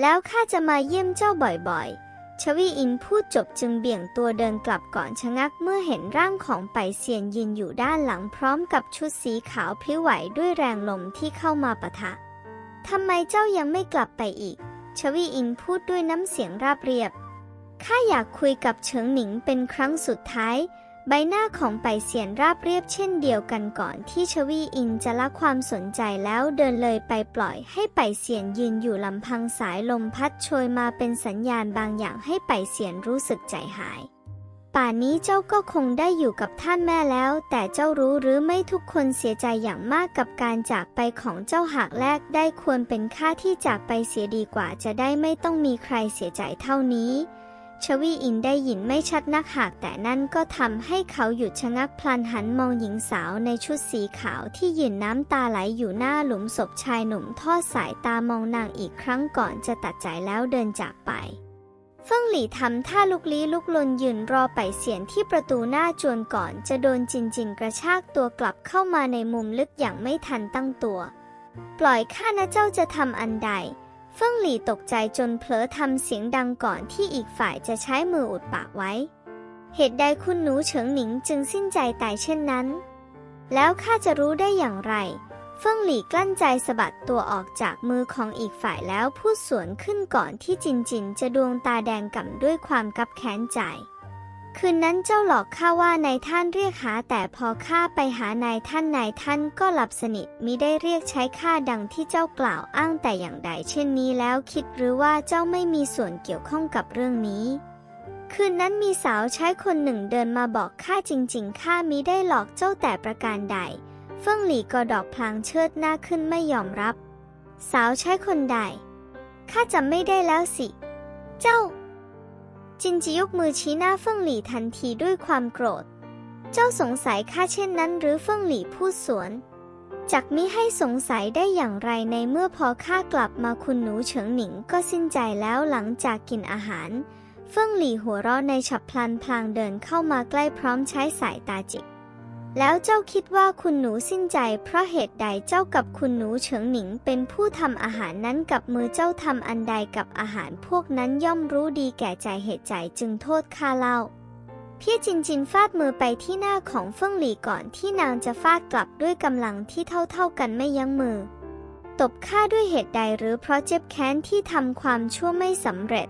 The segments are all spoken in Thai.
แล้วข้าจะมาเยี่ยมเจ้าบ่อยๆ ชวีอินพูดจบจึงเบี่ยงตัวเดินกลับก่อนชะงักเมื่อเห็นร่างของไปเซียนยืนอยู่ด้านหลังพร้อมกับชุดสีขาวพลิ้วไหวด้วยแรงลมที่เข้ามาปะทะ ทำไมเจ้ายังไม่กลับไปอีก ชวีอินพูดด้วยน้ำเสียงราบเรียบ ข้าอยากคุยกับเฉิงหนิงเป็นครั้งสุดท้าย ใบหน้าของไปเสียนราบเรียบเช่นเดียวกันก่อนที่ชวีอินจะละความสนใจแล้วเดินเลยไปปล่อยให้ไปเสียนยืนอยู่ลำพังสายลมพัดโชยมาเป็นสัญญาณบางอย่างให้ไปเสียนรู้สึกใจหาย ป่านนี้เจ้าก็คงได้อยู่กับท่านแม่แล้ว แต่เจ้ารู้หรือไม่ทุกคนเสียใจอย่างมากกับการจากไปของเจ้าหากแลกได้ควรเป็นค่าที่จากไปเสียดีกว่าจะได้ไม่ต้องมีใครเสียใจเท่านี้ ชวีอินได้ยินไม่ชัดนักหากแต่นั่นก็ทำให้เขาหยุดชะงักพลันหันมองหญิงสาวในชุดสีขาวที่ยืนน้ำตาไหลอยู่หน้าหลุมศพชายหนุ่มทอดสายตามองนางอีกครั้งก่อนจะตัดใจแล้วเดินจากไปเฟิ่งหลี่ทำท่าลุกลี้ลุกลนยืนรอไปเสียนที่ประตูหน้าจวนก่อนจะโดนจินจินกระชากตัวกลับเข้ามาในมุมลึกอย่างไม่ทันตั้งตัว ปล่อยข้านะเจ้าจะทำอันใด เฟิ่งหลี่ตกใจจนเผลอทำเสียงดังก่อนที่อีกฝ่ายจะใช้มืออุดปากไว้ เหตุใดคุณหนูเฉิงหนิงจึงสิ้นใจตายเช่นนั้น แล้วข้าจะรู้ได้อย่างไร เฟิ่งหลี่กลั้นใจสะบัดตัวออกจากมือของอีกฝ่ายแล้วพูดสวนขึ้นก่อนที่จินจินจะดวงตาแดงก่ำด้วยความกับแค้นใจ คืนนั้นเจ้าหลอกข้าว่านายท่านเรียกหา แต่พอข้าไปหานายท่านนายท่านก็หลับสนิทมิได้เรียกใช้ข้าดังที่เจ้ากล่าวอ้างแต่อย่างใดเช่นนี้แล้วคิดหรือว่าเจ้าไม่มีส่วนเกี่ยวข้องกับเรื่องนี้ คืนนั้นมีสาวใช้คนหนึ่งเดินมาบอกข้าจริง ๆข้ามิได้หลอกเจ้าแต่ประการใด เฟิ่องหลีก็ดอกพลางเชิดหน้าขึ้นไม่ยอมรับ สาวใช้คนใดข้าจำไม่ได้แล้วสิ เจ้า จินจียกมือชี้หน้าเฟิ่งหลี่ทันทีด้วยความโกรธ เจ้าสงสัยข้าเช่นนั้น หรือเฟิ่งหลี่พูดสวนจักมิให้สงสัยได้อย่างไรในเมื่อพอข้ากลับมาคุณหนูเฉิงหนิงก็สิ้นใจแล้วหลังจากกินอาหาร เฟิ่งหลี่หัวเราะในฉับพลันพลางเดินเข้ามาใกล้พร้อมใช้สายตาจิก แล้วเจ้าคิดว่าคุณหนูสิ้นใจเพราะเหตุใดเจ้ากับคุณหนูเฉิงหนิงเป็นผู้ทำอาหารนั้นกับมือเจ้าทำอันใดกับอาหารพวกนั้นย่อมรู้ดีแก่ใจเหตุใจจึงโทษข้าเล่า พี่จินจินฟาดมือไปที่หน้าของเฟิ่งหลี่ก่อนที่นางจะฟาดกลับด้วยกำลังที่เท่าๆกันไม่ยั้งมือ ตบข้าด้วยเหตุใดหรือเพราะเจ็บแค้นที่ทำความชั่วไม่สำเร็จ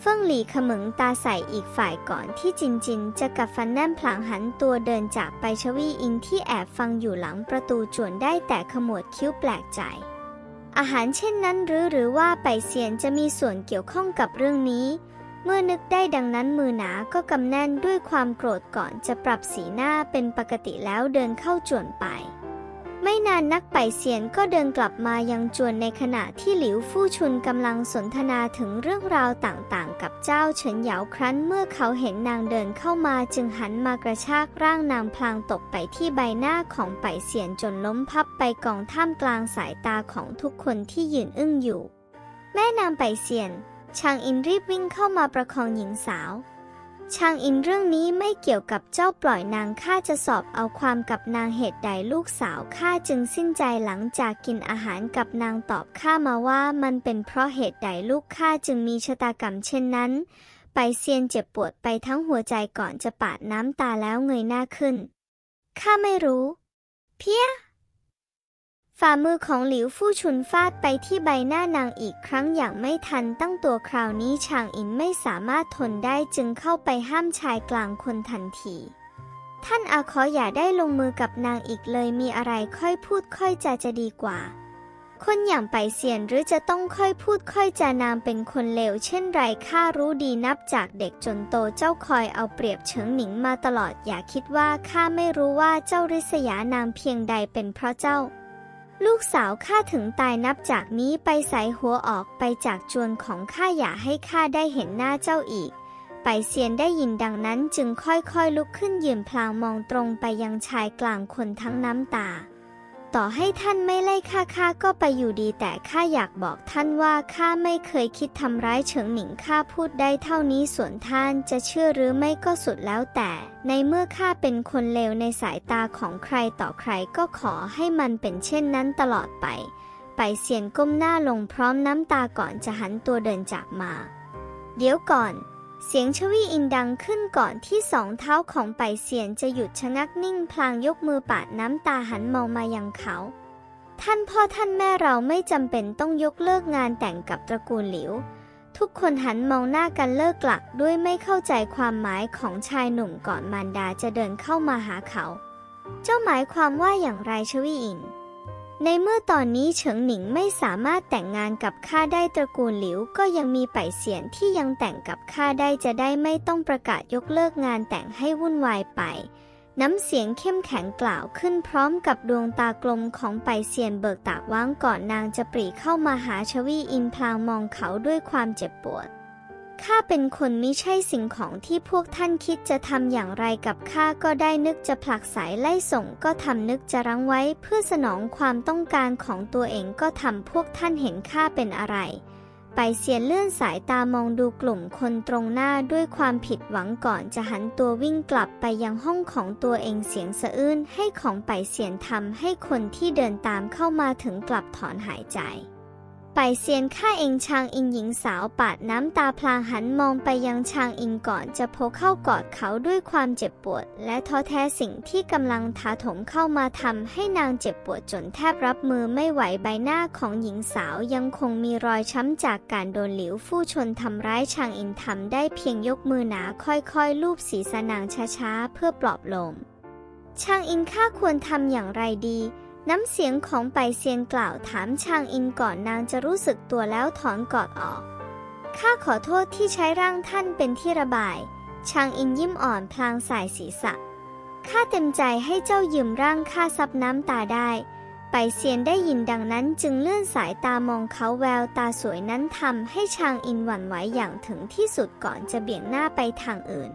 เฟิ่งหลีขมึงตาใส่อีกฝ่ายก่อนที่จินจินจะกัดฟันแน่นพลางหันตัวเดินจากไปชวีอินที่แอบฟังอยู่หลังประตูจวนได้แต่ขมวดคิ้วแปลกใจ อาหารเช่นนั้นหรือหรือว่าไปเซียนจะมีส่วนเกี่ยวข้องกับเรื่องนี้ เมื่อนึกได้ดังนั้นมือหนาก็กำแน่นด้วยความโกรธก่อนจะปรับสีหน้าเป็นปกติแล้วเดินเข้าจวนไป ไม่นานนักไปเซียนก็เดินกลับมายังจวนในขณะที่หลิวฟู่ชุนกำลังสนทนาถึงเรื่องราวต่างๆ กับเจ้าเฉินเหยาครั้นเมื่อเขาเห็นนางเดินเข้ามาจึงหันมากระชากร่างนางพลางตกไปที่ใบหน้าของไปเซียนจนล้มพับไปกองท่ามกลางสายตาของทุกคนที่ยืนอึ้งอยู่ แม่นางไปเซียนชางอินรีบวิ่งเข้ามาประคองหญิงสาว ช่างอินเรื่องนี้ไม่เกี่ยวกับเจ้าปล่อยนางข้าจะสอบเอาความกับนางเหตุใดลูกสาวข้าจึงสิ้นใจหลังจากกินอาหารกับนางตอบข้ามาว่ามันเป็นเพราะเหตุใดลูกข้าจึงมีชะตากรรมเช่นนั้น ไปเซียนเจ็บปวดไปทั้งหัวใจก่อนจะปาดน้ำตาแล้วเงยหน้าขึ้นข้าไม่รู้ เพี้ย ฝ่ามือของหลิวฟู่ชุนฟาดไปที่ใบหน้านางอีกครั้งอย่างไม่ทันตั้งตัวคราวนี้ชางอินไม่สามารถทนได้จึงเข้าไปห้ามชายกลางคนทันที ท่านอาขออย่าได้ลงมือกับนางอีกเลยมีอะไรค่อยพูดค่อยจาจะดีกว่า คนอย่างไปเสียนหรือจะต้องค่อยพูดค่อยจานางเป็นคนเลวเช่นไรข้ารู้ดีนับจากเด็กจนโตเจ้าคอยเอาเปรียบเฉิงหนิงมาตลอดอย่าคิดว่าข้าไม่รู้ว่าเจ้าริษยานางเพียงใดเป็นเพราะเจ้า ลูกสาวข้าถึงตายนับจากนี้ไปใส่หัวออกไปจากจวนของข้าอย่าให้ข้าได้เห็นหน้าเจ้าอีก ไปเซียนได้ยินดังนั้นจึงค่อยๆลุกขึ้นยืนพลางมองตรงไปยังชายกลางคนทั้งน้ำตา ต่อให้ท่านไม่ไล่ข้าข้าก็ไปอยู่ดี แต่ข้าอยากบอกท่านว่าข้าไม่เคยคิดทำร้ายเฉิงหนิงข้าพูดได้เท่านี้ส่วนท่านจะเชื่อหรือไม่ก็สุดแล้วแต่ ในเมื่อข้าเป็นคนเลวในสายตาของใครต่อใครก็ขอให้มันเป็นเช่นนั้นตลอดไป ไปเซียนก้มหน้าลงพร้อมน้ำตาก่อนจะหันตัวเดินจากมา เดี๋ยวก่อน เสียงชวีอินดังขึ้นก่อนที่สองเท้าของไปเซียนจะหยุดชะงักนิ่งพลางยกมือปาดน้ำตาหันมองมายังเขา ท่านพ่อท่านแม่เราไม่จำเป็นต้องยกเลิกงานแต่งกับตระกูลหลิว ทุกคนหันมองหน้ากันเลิกหลักด้วยไม่เข้าใจความหมายของชายหนุ่มก่อนมารดาจะเดินเข้ามาหาเขา เจ้าหมายความว่าอย่างไรชวีอิน ในเมื่อตอนนี้เฉิงหนิงไม่สามารถแต่งงานกับข้าได้ตระกูลหลิวก็ยังมีไปเสียนที่ยังแต่งกับข้าได้จะได้ไม่ต้องประกาศยกเลิกงานแต่งให้วุ่นวายไป น้ำเสียงเข้มแข็งกล่าวขึ้นพร้อมกับดวงตากลมของไปเซียนเบิกตาว้างก่อนนางจะปรีเข้ามาหาชวีอินพลางมองเขาด้วยความเจ็บปวด ข้าเป็นคนไม่ใช่สิ่งของที่พวกท่านคิดจะทำอย่างไรกับข้าก็ได้นึกจะผลักสายไล่ส่งก็ทำนึกจะรั้งไว้เพื่อสนองความต้องการของตัวเองก็ทำพวกท่านเห็นข้าเป็นอะไร ไปเสียนเลื่อนสายตามองดูกลุ่มคนตรงหน้าด้วยความผิดหวังก่อนจะหันตัววิ่งกลับไปยังห้องของตัวเองเสียงสะอื้นให้ของไปเสียนทำให้คนที่เดินตามเข้ามาถึงกลับถอนหายใจ ไปเซียนข้าเองชางอิงหญิงสาวปาดน้ำตาพลางหันมองไปยังชางอิงก่อนจะโผล่เข้ากอดเขาด้วยความเจ็บปวด และท้อแท้สิ่งที่กำลังถาถมเข้ามาทำให้นางเจ็บปวดจนแทบรับมือไม่ไหวใบหน้าของหญิงสาวยังคงมีรอยช้ำจากการโดนหลิวฟู่ชนทำร้ายชางอินทำได้เพียงยกมือหนาค่อยๆ ลูบศีรษะนางช้าๆเพื่อปลอบลม ชางอินข้าควรทำอย่างไรดี น้ำเสียงของไปเซียนกล่าวถามชางอินก่อนนางจะรู้สึกตัวแล้วถอนกอดออก ข้าขอโทษที่ใช้ร่างท่านเป็นที่ระบาย ชางอินยิ้มอ่อนพลางสายศีรษะ ข้าเต็มใจให้เจ้ายืมร่างข้าซับน้ำตาได้ ไปเซียนได้ยินดังนั้นจึงเลื่อนสายตามองเขาแววตาสวยนั้นทำให้ชางอินหวั่นไหวอย่างถึงที่สุดก่อนจะเบี่ยงหน้าไปทางอื่น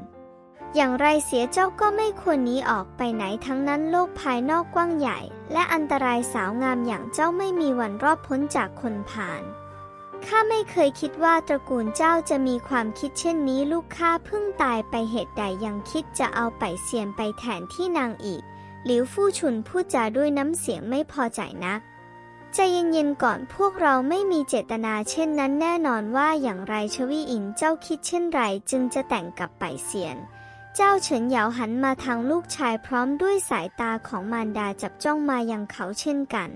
อย่างไรเสียเจ้าก็ไม่ควรหนีออกไปไหนทั้งนั้นโลกภายนอกกว้างใหญ่ และอันตรายสาวงามอย่างเจ้าไม่มีวันรอดพ้นจากคนผ่านข้าไม่เคยคิดว่าตระกูลเจ้าจะมีความคิดเช่นนี้ลูกข้าเพิ่งตายไปเหตุใดยังคิดจะเอาไปเสียนไปแทนที่นางอีก หลิวฟู่ชุนพูดจาด้วยน้ำเสียงไม่พอใจนักใจเย็นๆก่อนพวกเราไม่มีเจตนาเช่นนั้นแน่นอนว่าอย่างไรชวีอินเจ้าคิดเช่นไรจึงจะแต่งกับไปเสียน เจ้าเฉินเหยาหันมาทางลูกชายพร้อมด้วยสายตาของมารดาจับจ้องมายังเขาเช่นกัน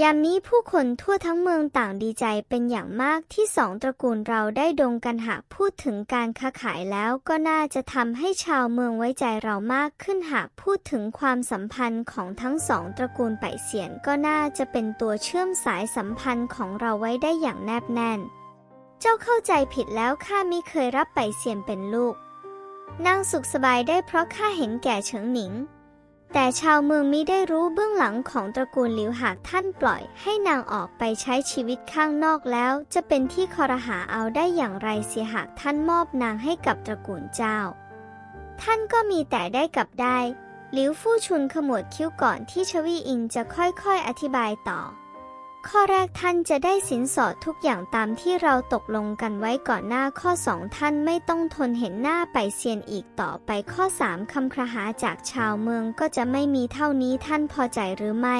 ยามนี้ผู้คนทั่วทั้งเมืองต่างดีใจเป็นอย่างมากที่สองตระกูลเราได้ดงกันหากพูดถึงการค้าขายแล้วก็น่าจะทำให้ชาวเมืองไว้ใจเรามากขึ้นหากพูดถึงความสัมพันธ์ของทั้งสองตระกูลไปเสียนก็น่าจะเป็นตัวเชื่อมสายสัมพันธ์ของเราไว้ได้อย่างแนบแน่น เจ้าเข้าใจผิดแล้วข้ามิเคยรับไปเสียนเป็นลูก นางสุขสบายได้เพราะข้าเห็นแก่เฉิงหนิง แต่ชาวเมืองมิได้รู้เบื้องหลังของตระกูลหลิวหากท่านปล่อยให้นางออกไปใช้ชีวิตข้างนอกแล้ว จะเป็นที่คอรหาเอาได้อย่างไรเสียหากท่านมอบนางให้กับตระกูลเจ้า ท่านก็มีแต่ได้กับได้หลิวฟู่ชุนขมวดคิ้วก่อนที่ชวีอิงจะค่อยๆอธิบายต่อ ข้อแรกท่านจะได้สินสอดทุกอย่างตามที่เราตกลงกันไว้ก่อนหน้าข้อสองท่านไม่ต้องทนเห็นหน้าไปเซียนอีกต่อไปข้อสามคำครหาจากชาวเมืองก็จะไม่มีเท่านี้ท่านพอใจหรือไม่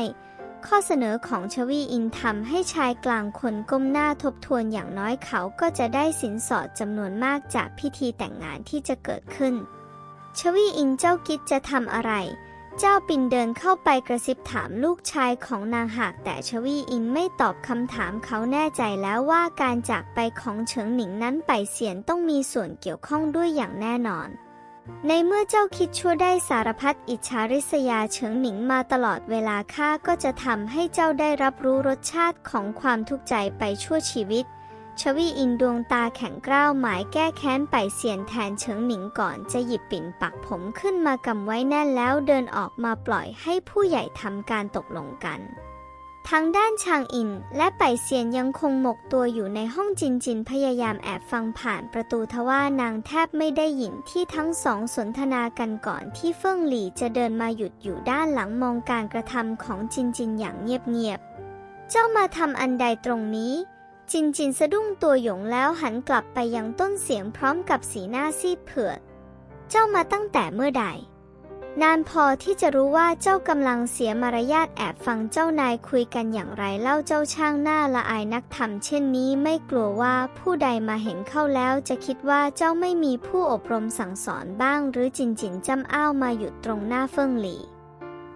ข้อเสนอของชวีอินทำให้ชายกลางคนก้มหน้าทบทวนอย่างน้อยเขาก็จะได้สินสอดจำนวนมากจากพิธีแต่งงานที่จะเกิดขึ้น ชวีอินเจ้ากิจจะทำอะไร เจ้าปินเดินเข้าไปกระซิบถามลูกชายของนางหากแต่ชวีอินไม่ตอบคำถามเขาแน่ใจแล้วว่าการจากไปของเฉิงหนิงนั้นไปเสียนต้องมีส่วนเกี่ยวข้องด้วยอย่างแน่นอน ในเมื่อเจ้าคิดชั่วได้สารพัดอิจฉาริษยาเฉิงหนิงมาตลอดเวลาข้าก็จะทำให้เจ้าได้รับรู้รสชาติของความทุกข์ใจไปชั่วชีวิต ชวีอินดวงตาแข็งกร้าวหมายแก้แค้นไปเสียนแทนเฉิงหนิงก่อนจะหยิบปิ่นปักผมขึ้นมากำไว้แน่นแล้วเดินออกมาปล่อยให้ผู้ใหญ่ทำการตกลงกันทางด้านชางอินและไปเซียนยังคงหมกตัวอยู่ในห้องจินจินพยายามแอบฟังผ่านประตูทว่านางแทบไม่ได้ยินที่ทั้งสองสนทนากันก่อนที่เฟิ่งหลี่จะเดินมาหยุดอยู่ด้านหลังมองการกระทำของจินจินอย่างเงียบๆเจ้ามาทำอันใดตรงนี้ จินจินสะดุ้งตัวหยงแล้วหันกลับไปยังต้นเสียงพร้อมกับสีหน้าซีดเผือด เจ้ามาตั้งแต่เมื่อใด นานพอที่จะรู้ว่าเจ้ากำลังเสียมารยาทแอบฟังเจ้านายคุยกันอย่างไรเล่าเจ้าช่างหน้าละอายนักทำเช่นนี้ไม่กลัวว่าผู้ใดมาเห็นเข้าแล้วจะคิดว่าเจ้าไม่มีผู้อบรมสั่งสอนบ้าง หรือจินจินจำอ้าวมาหยุดตรงหน้าเฟิงหลี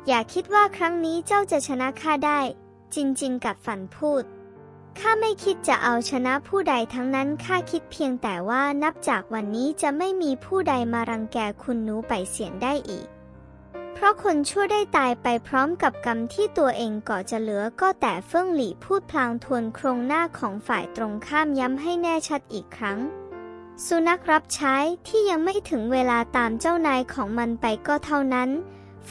อย่าคิดว่าครั้งนี้เจ้าจะชนะข้าได้ จินจินกัดฟันพูด ข้าไม่คิดจะเอาชนะผู้ใดทั้งนั้นข้าคิดเพียงแต่ว่านับจากวันนี้จะไม่มีผู้ใดมารังแกคุณหนูไปเสียนได้อีก เพราะคนชั่วได้ตายไปพร้อมกับกรรมที่ตัวเองก่อจะเหลือก็แต่เฟิ่งหลี่พูดพลางทวนโครงหน้าของฝ่ายตรงข้ามย้ำให้แน่ชัดอีกครั้ง สุนัขรับใช้ที่ยังไม่ถึงเวลาตามเจ้านายของมันไปก็เท่านั้น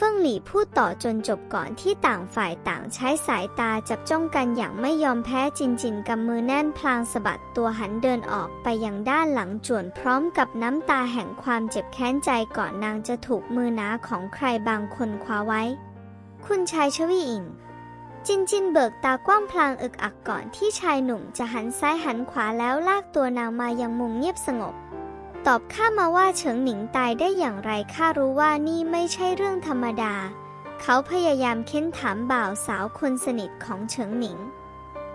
เฟิ่งหลี่พูดต่อจนจบก่อนที่ต่างฝ่ายต่างใช้สายตาจับจ้องกันอย่างไม่ยอมแพ้จินจินกำมือแน่นพลางสะบัดตัวหันเดินออกไปยังด้านหลังจวนพร้อมกับน้ำตาแห่งความเจ็บแค้นใจก่อนนางจะถูกมือหนาของใครบางคนคว้าไว้ คุณชายชวีอินจินจินเบิกตากว้างพลางอึกอักก่อนที่ชายหนุ่มจะหันซ้ายหันขวาแล้วลากตัวนางมายังมุมเงียบสงบ ตอบข้ามาว่าเฉิงหนิงตายได้อย่างไรข้ารู้ว่านี่ไม่ใช่เรื่องธรรมดา เขาพยายามเค้นถามบ่าวสาวคนสนิทของเฉิงหนิง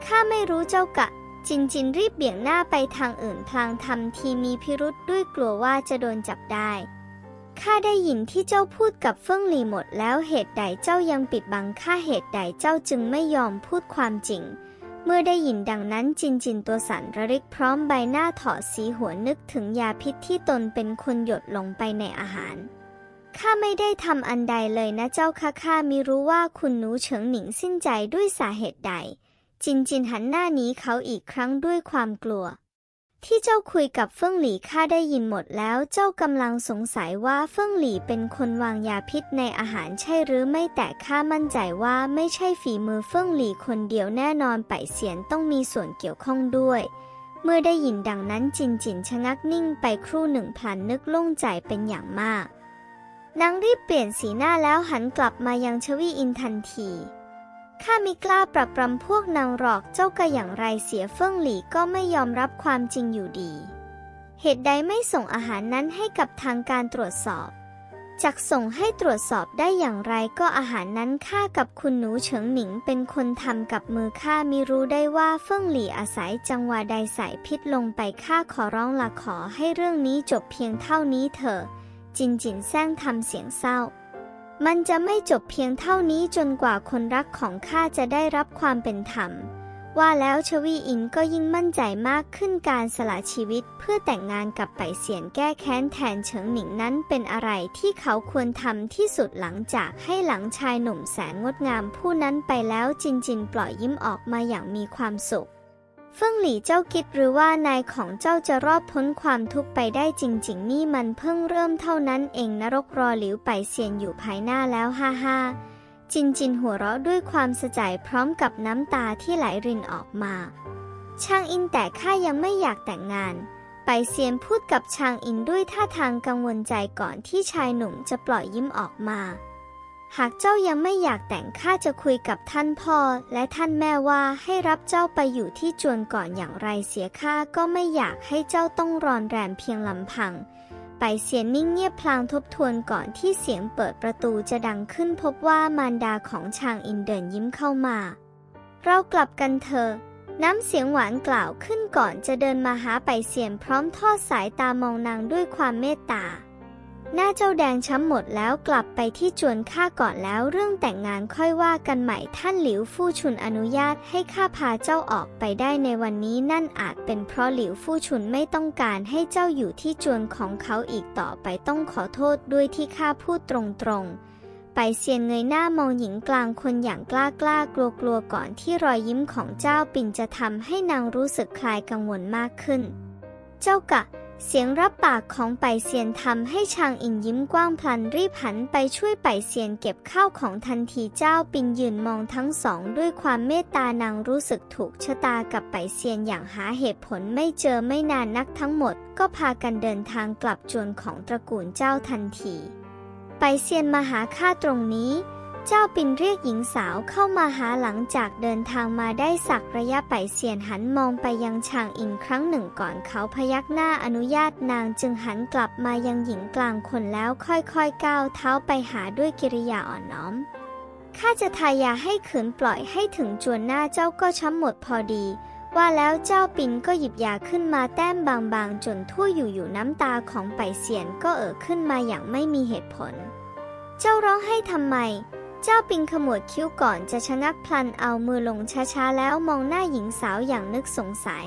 ข้าไม่รู้เจ้ากะ จินจินรีบเบี่ยงหน้าไปทางอื่นพลางทำทีมีพิรุษด้วยกลัวว่าจะโดนจับได้ข้าได้ยินที่เจ้าพูดกับเฟิ่งหลีหมดแล้วเหตุใดเจ้ายังปิดบังข้าเหตุใดเจ้าจึงไม่ยอมพูดความจริง เมื่อได้ยินดังนั้นจินจินตัวสั่นระริกพร้อมใบหน้าถอดสีหัวนึกถึงยาพิษที่ตนเป็นคนหยดลงไปในอาหาร ข้าไม่ได้ทำอันใดเลยนะเจ้าค่ะข้ามิรู้ว่าคุณหนูเฉิงหนิงสิ้นใจด้วยสาเหตุใด จินจินหันหน้านี้เขาอีกครั้งด้วยความกลัว ที่เจ้าคุยกับเฟิ่งหลี่ข้าได้ยินหมดแล้วเจ้ากำลังสงสัยว่าเฟิ่งหลี่เป็นคนวางยาพิษในอาหารใช่หรือไม่แต่ข้ามั่นใจว่าไม่ใช่ฝีมือเฟิ่งหลี่คนเดียวแน่นอนไปเสียนต้องมีส่วนเกี่ยวข้องด้วย เมื่อได้ยินดังนั้นจินจินชะงักนิ่งไปครู่หนึ่งพลันนึกโล่งใจเป็นอย่างมากนางรีบเปลี่ยนสีหน้าแล้วหันกลับมายังชวีอินทันที ข้ามิกล้าปรับปรำพวกนางหรอกเจ้าก็อย่างไรเสียเฟิ่งหลี่ก็ไม่ยอมรับความจริงอยู่ดี เหตุใดไม่ส่งอาหารนั้นให้กับทางการตรวจสอบจักส่งให้ตรวจสอบได้อย่างไรก็อาหารนั้นข้ากับคุณหนูเฉิงหนิงเป็นคนทำกับมือข้ามิรู้ได้ว่าเฟิ่งหลี่อาศัยจังหวะใดใส่พิษลงไปข้าขอร้องละขอให้เรื่องนี้จบเพียงเท่านี้เถอะจินจินแซงทำเสียงเศร้า มันจะไม่จบเพียงเท่านี้จนกว่าคนรักของข้าจะได้รับความเป็นธรรม ว่าแล้วชวีอินก็ยิ่งมั่นใจมากขึ้นการสละชีวิตเพื่อแต่งงานกับไปเสียนแก้แค้นแทนเฉิงหนิงนั้นเป็นอะไรที่เขาควรทำที่สุดหลังจากให้หลังชายหนุ่มแสนงดงามผู้นั้นไปแล้วจินจินปล่อยยิ้มออกมาอย่างมีความสุข เฟิ่งหลี่เจ้าคิดหรือว่านายของเจ้าจะรอดพ้นความทุกข์ไปได้จริง ๆ นี่มันเพิ่งเริ่มเท่านั้นเองนรกรอหลิวไปเซียนอยู่ภายหน้าแล้วฮ่าฮ่าจินจินหัวเราะด้วยความสะใจพร้อมกับน้ำตาที่ไหลรินออกมา ช่างอินแต่ข้ายังไม่อยากแต่งงาน ไปเซียนพูดกับชางอินด้วยท่าทางกังวลใจก่อนที่ชายหนุ่มจะปล่อยยิ้มออกมา หากเจ้ายังไม่อยากแต่งข้าจะคุยกับท่านพ่อ และท่านแม่ว่าให้รับเจ้าไปอยู่ที่จวนก่อนอย่างไรเสียข้าก็ไม่อยากให้เจ้าต้องรอนแรมเพียงลำพัง ไปเสียนนิ่งเงียบพลางทบทวนก่อนที่เสียงเปิดประตูจะดังขึ้นพบว่ามารดาของชางอินเดินยิ้มเข้ามา เรากลับกันเถอะน้ำเสียงหวานกล่าวขึ้นก่อนจะเดินมาหาไปเสียนพร้อมทอดสายตามองนางด้วยความเมตตา หน้าเจ้าแดงช้ำหมดแล้วกลับไปที่จวนข้าก่อนแล้วเรื่องแต่งงานค่อยว่ากันใหม่ท่านหลิวฟู่ชุนอนุญาตให้ข้าพาเจ้าออกไปได้ในวันนี้นั่นอาจเป็นเพราะหลิวฟู่ชุนไม่ต้องการให้เจ้าอยู่ที่จวนของเขาอีกต่อไปต้องขอโทษด้วยที่ข้าพูดตรงๆไปเซียนเงยหน้ามองหญิงกลางคนอย่างกล้ากล้ากลัวกลัวก่อนที่รอยยิ้มของเจ้าปิ่นจะทำให้นางรู้สึกคลายกังวลมากขึ้น เจ้ากะ เสียงรับปากของไปเซียนทำให้ชางอินยิ้มกว้างพลันรีบหันไปช่วยไปเซียนเก็บข้าวของทันทีเจ้าปินยืนมองทั้งสองด้วยความเมตตานางรู้สึกถูกชะตากับไปเซียนอย่างหาเหตุผลไม่เจอไม่นานนักทั้งหมด ก็พากันเดินทางกลับจวนของตระกูลเจ้าทันที ไปเซียนมาหาข้าตรงนี้ เจ้าปินเรียกหญิงสาวเข้ามาหาหลังจากเดินทางมาได้สักระยะไปเสียนหันมองไปยังชางอินครั้งหนึ่งก่อนเขาพยักหน้าอนุญาตนางจึงหันกลับมายังหญิงกลางคนแล้วค่อยๆก้าวเท้าไปหาด้วยกิริยาอ่อนน้อมข้าจะทายาให้ขืนปล่อยให้ถึงจวนหน้าเจ้าก็ช้ำหมดพอดี ว่าแล้วเจ้าปินก็หยิบยาขึ้นมาแต้มบางๆ จนทั่วอยู่อยู่น้ำตาของไปเสียนก็เอ่อขึ้นมาอย่างไม่มีเหตุผล เจ้าร้องให้ทำไม เจ้าปิงขมวดคิ้วก่อนจะชะงักพลันเอามือลงช้าๆ แล้วมองหน้าหญิงสาวอย่างนึกสงสัย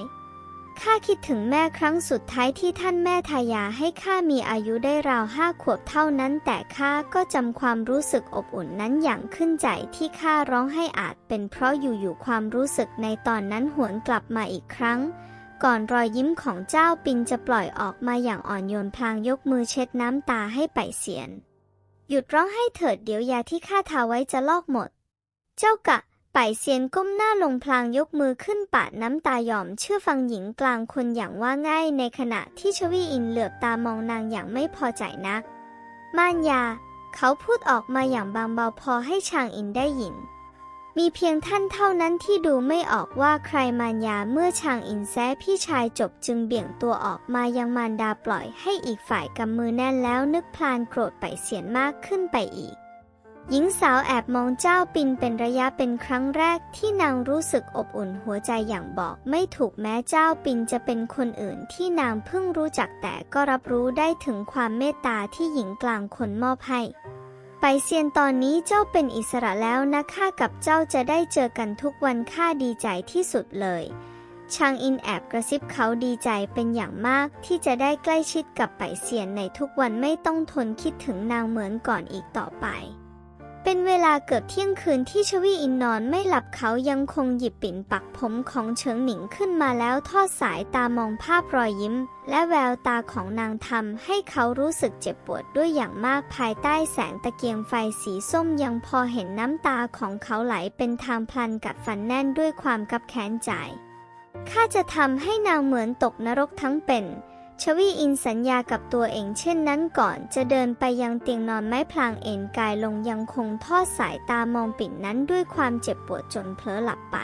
ข้าคิดถึงแม่ครั้งสุดท้ายที่ท่านแม่ทายาให้ข้ามีอายุได้ราวห้าขวบเท่านั้น แต่ข้าก็จำความรู้สึกอบอุ่นนั้นอย่างขึ้นใจที่ข้าร้องให้อาจเป็นเพราะอยู่ๆความรู้สึกในตอนนั้นหวนกลับมาอีกครั้ง ก่อนรอยยิ้มของเจ้าปินจะปล่อยออกมาอย่างอ่อนโยนพลางยกมือเช็ดน้ำตาให้ไปเสียน หยุดร้องให้เถิดเดี๋ยวยาที่ข้าทาไว้จะลอกหมด เจ้ากะไปเซียนก้มหน้าลงพลางยกมือขึ้นปาดน้ำตาหย่อมเชื่อฟังหญิงกลางคนอย่างว่าง่ายในขณะที่ชวีอินเหลือบตามองนางอย่างไม่พอใจนัก ม่านยา เขาพูดออกมาอย่างบางเบาพอให้ชางอินได้ยิน มีเพียงท่านเท่านั้นที่ดูไม่ออกว่าใครมารยาเมื่อชางอินแซพี่ชายจบจึงเบี่ยงตัวออกมายังมารดาปล่อยให้อีกฝ่ายกำมือแน่นแล้วนึกพลานโกรธไปเสียนมากขึ้นไปอีก หญิงสาวแอบมองเจ้าปินเป็นระยะเป็นครั้งแรกที่นางรู้สึกอบอุ่นหัวใจอย่างบอก ไม่ถูกแม้เจ้าปินจะเป็นคนอื่นที่นางเพิ่งรู้จักแต่ก็รับรู้ได้ถึงความเมตตาที่หญิงกลางคนมอบให้ ไปเซียนตอนนี้เจ้าเป็นอิสระแล้วนะข้ากับเจ้าจะได้เจอกันทุกวันข้าดีใจที่สุดเลยชางอินแอบกระซิบเขาดีใจเป็นอย่างมากที่จะได้ใกล้ชิดกับไปเซียนในทุกวันไม่ต้องทนคิดถึงนางเหมือนก่อนอีกต่อไป เป็นเวลาเกือบเที่ยงคืนที่ชวีอินนอนไม่หลับเขายังคงหยิบปิ่นปักผมของเฉิงหนิงขึ้นมาแล้วทอดสายตามองภาพรอยยิ้ม และแววตาของนางทำให้เขารู้สึกเจ็บปวดด้วยอย่างมากภายใต้แสงตะเกียงไฟสีส้มยังพอเห็นน้ำตาของเขาไหลเป็นทางพลันกัดฟันแน่นด้วยความกับแค้นใจข้าจะทำให้นางเหมือนตกนรกทั้งเป็น ชวีอินสัญญากับตัวเองเช่นนั้นก่อนจะเดินไปยังเตียงนอนไม้พลางเอนกายลงยังคงทอดสายตามองปิ่นนั้นด้วยความเจ็บปวดจนเผลอหลับไป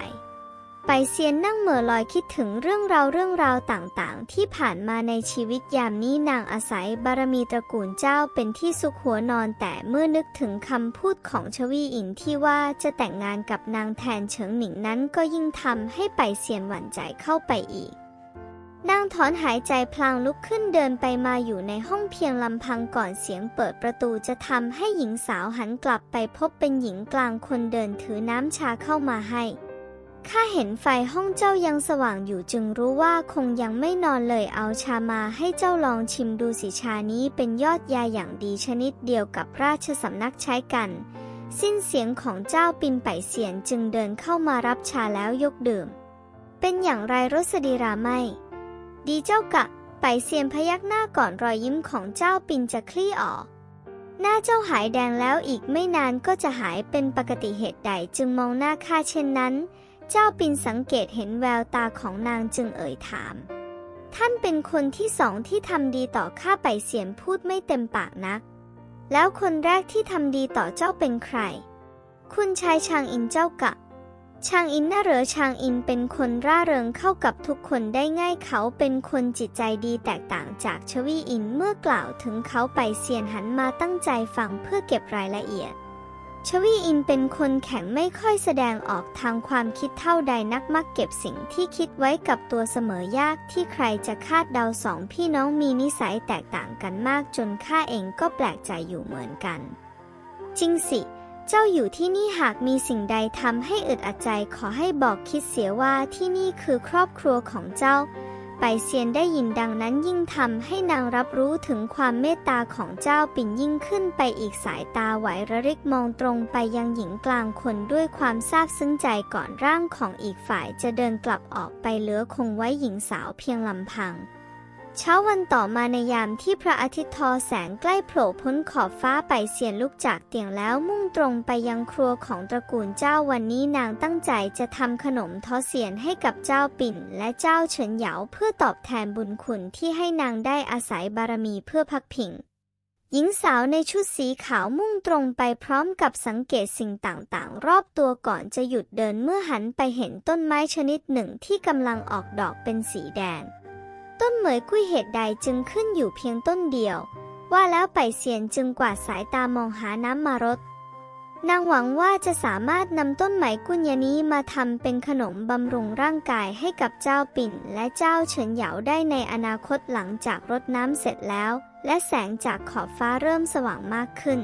ไปเซียนนั่งเหม่อลอยคิดถึงเรื่องราวเรื่องราวต่างๆ ที่ผ่านมาในชีวิตยามนี้นางอาศัยบารมีตระกูลเจ้าเป็นที่สุขหัวนอนแต่เมื่อนึกถึงคำพูดของชวีอินที่ว่าจะแต่งงานกับนางแทนเฉิงหนิงนั้นก็ยิ่งทำให้ไปเซียนหวั่นใจเข้าไปอีก นางถอนหายใจพลางลุกขึ้นเดินไปมาอยู่ในห้องเพียงลำพังก่อนเสียงเปิดประตูจะทำให้หญิงสาวหันกลับไปพบเป็นหญิงกลางคนเดินถือน้ำชาเข้ามาให้ข้าเห็นไฟห้องเจ้ายังสว่างอยู่จึงรู้ว่าคงยังไม่นอนเลยเอาชามาให้เจ้าลองชิมดูสิชานี้เป็นยอดยาอย่างดีชนิดเดียวกับราชสำนักใช้กัน สิ้นเสียงของเจ้าปินไปเสียนจึงเดินเข้ามารับชาแล้วยกดื่ม เป็นอย่างไรรสดีราไม่ ดีเจ้ากะ ไปเซียนพยักหน้าก่อนรอยยิ้มของเจ้าปินจะคลี่ออก หน้าเจ้าหายแดงแล้วอีกไม่นานก็จะหายเป็นปกติเหตุใดจึงมองหน้าข้าเช่นนั้น เจ้าปินสังเกตเห็นแววตาของนางจึงเอ่ยถาม ท่านเป็นคนที่สองที่ทำดีต่อข้าไปเสียนพูดไม่เต็มปากนัก แล้วคนแรกที่ทำดีต่อเจ้าเป็นใคร คุณชายชางอินเจ้ากะ ชางอินน่าเหรอชางอินเป็นคนร่าเริงเข้ากับทุกคนได้ง่ายเขาเป็นคนจิตใจดีแตกต่างจากชวีอินเมื่อกล่าวถึงเขาไปเซียนหันมาตั้งใจฟังเพื่อเก็บรายละเอียด ชวีอินเป็นคนแข็งไม่ค่อยแสดงออกทางความคิดเท่าใดนักมักเก็บสิ่งที่คิดไว้กับตัวเสมอยากที่ใครจะคาดเดาสองพี่น้องมีนิสัยแตกต่างกันมากจนข้าเองก็แปลกใจอยู่เหมือนกัน จริงสิ เจ้าอยู่ที่นี่หากมีสิ่งใดทำให้อึดอัดใจขอให้บอกคิดเสียว่าที่นี่คือครอบครัวของเจ้า ไปเซียนได้ยินดังนั้นยิ่งทำให้นางรับรู้ถึงความเมตตาของเจ้าปิ่นยิ่งขึ้นไปอีกสายตาไหวระริกมองตรงไปยังหญิงกลางคนด้วยความซาบซึ้งใจก่อนร่างของอีกฝ่ายจะเดินกลับออกไปเหลือคงไว้หญิงสาวเพียงลำพัง เช้าวันต่อมาในยามที่พระอาทิตย์ทอแสงใกล้โผล่พ้นขอบฟ้าไปเสียนลุกจากเตียงแล้วมุ่งตรงไปยังครัวของตระกูลเจ้าวันนี้นางตั้งใจจะทำขนมทอเสียนให้กับเจ้าปิ่น และเจ้าเฉินเหยาเพื่อตอบแทนบุญคุณที่ให้นางได้อาศัยบารมีเพื่อพักผิงหญิงสาวในชุดสีขาวมุ่งตรงไปพร้อมกับสังเกตสิ่งต่างๆ รอบตัวก่อนจะหยุดเดินเมื่อหันไปเห็นต้นไม้ชนิดหนึ่งที่กำลังออกดอกเป็นสีแดง ต้นเหมยกุ้ยเหตุใดจึงขึ้นอยู่เพียงต้นเดียว ว่าแล้วไปเซียนจึงกวาดสายตามองหาน้ำมารดนางหวังว่าจะสามารถนำต้นไหมกุญยานี้มาทำเป็นขนมบำรุงร่างกายให้กับเจ้าปิ่น และเจ้าเฉินเหยาได้ในอนาคตหลังจากรดน้ำเสร็จแล้ว และแสงจากขอบฟ้าเริ่มสว่างมากขึ้น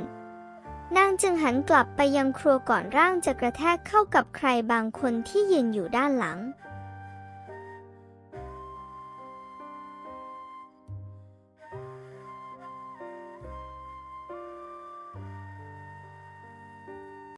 นางจึงหันกลับไปยังครัวก่อนร่างจะกระแทกเข้ากับใครบางคนที่ยืนอยู่ด้านหลัง